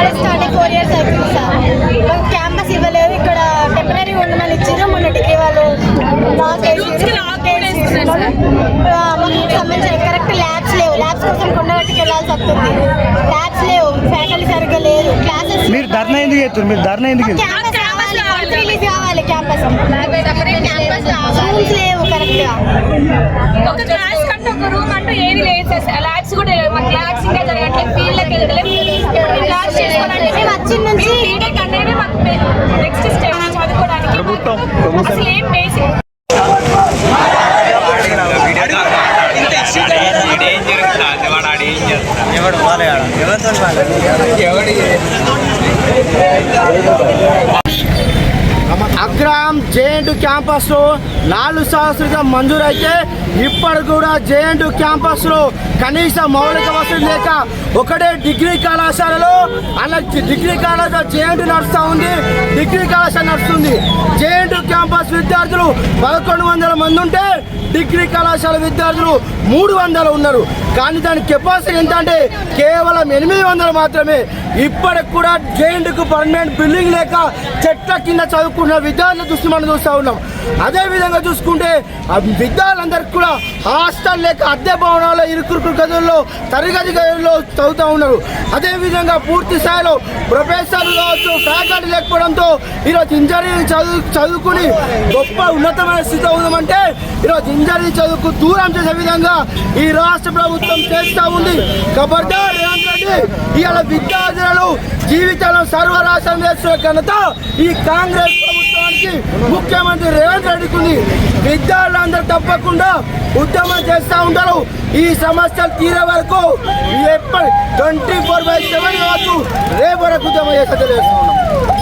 College start అయ్యి four years అవుతుంది sir. మాకు క్యాంపస్ ఇవ్వలేదు. ఇక్కడ టెంపరీ ఉండమని ఇచ్చారు. మొన్న డిగ్రీ వాళ్ళు లాక్ మాకు సంబంధించిన కరెక్ట్ ల్యాబ్స్ లేవు. ల్యాబ్స్ కోసం కొండగట్టుకు వెళ్ళాల్సి వస్తుంది. ల్యాబ్స్ లేవు. ఫ్యాకల్టీ సరిగ్గా లేదు. క్లాసెస్ మీరు ధర్నా ఎందుకు చేస్తారు మీరు ధర్నా ఎందుకు? క్యాంపస్ కావాలి రిలీజ్ కావాలి క్యాంపస్ రూమ్స్ లేవు కరెక్ట్గా. ఒక క్లాస్ కంటే ఒక రూమ్ అంటూ ఏది లేదు సార్. ల్యాబ్స్ కూడా లేవు. మాకు ల్యాబ్స్ ఇంకా జరగట్లేదు. ఫీల్డ్కి వెళ్ళలేదు క్లాస్ చేసుకోవాలంటే మేము వచ్చిన నుంచి బీటెక్ అనేది మాకు నెక్స్ట్ స్టెప్ చదువుకోవడానికి అసలు ఏం బేసిక్ ఎవడు వాళ్ళ ఎవరితో అగ్రహాం జేఎన్టు క్యాంపస్లో నాలుగు సంవత్సరాలుగా మంజూరైతే ఇప్పటి కూడా జేఎన్టు క్యాంపస్లో కనీస మౌలిక వసతులు లేక ఒకటే డిగ్రీ కళాశాలలో అలా డిగ్రీ కళాశాల జేఎన్యు నడుస్తూ ఉంది. డిగ్రీ కళాశాల నడుస్తుంది. జేఎన్యు క్యాంపస్ విద్యార్థులు పదకొండు వందల మంది ఉంటే డిగ్రీ కళాశాల విద్యార్థులు మూడు వందలు ఉన్నారు. కానీ దాని కెపాసిటీ ఎంత అంటే కేవలం ఎనిమిది వందలు మాత్రమే. ఇప్పటికి కూడా జేఎన్టీకు పర్మనెంట్ బిల్డింగ్ లేక చెట్ల కింద చదువుకున్న విద్యార్థుల దృష్టి మనం చూస్తూ ఉన్నాం. అదే విధంగా చూసుకుంటే విద్యార్థులందరికీ కూడా హాస్టల్ లేక అద్దె భవనాల్లో ఇరుకురుకు గదుల్లో తరగతి గదుల్లో చదువుతూ ఉన్నారు. అదేవిధంగా పూర్తి స్థాయిలో ప్రొఫెసర్లు కావచ్చు ఫ్యాకల్టీ లేకపోవడంతో ఈరోజు ఇంజనీరింగ్ చదువు చదువుకుని గొప్ప ఉన్నతమైన స్థితిలో ఉందామంటే ఈరోజు ఇంజనీరింగ్ చదువుకు దూరం చేసే విధంగా ఈ రాష్ట్ర ప్రభుత్వం చేస్తూ ఉంది. కాబట్టి రేవంత్ రెడ్డి ఇవాళ విద్యార్థులను జీవితంలో సర్వనాశనం చేస్తున్న ఘనత ఈ కాంగ్రెస్ ప్రభుత్వానికి. ముఖ్యమంత్రి రేవంత్ రెడ్డి విద్యార్థులందరూ తప్పకుండా ఉద్యమం చేస్తూ ఉంటారు. ఈ సమస్యలు తీరే వరకు ఎప్పటి ట్వంటీ ఫోర్ బై సెవెన్ కావచ్చు రేపు వరకు ఉద్యమం చేస్తా తెలియజేస్తున్నాం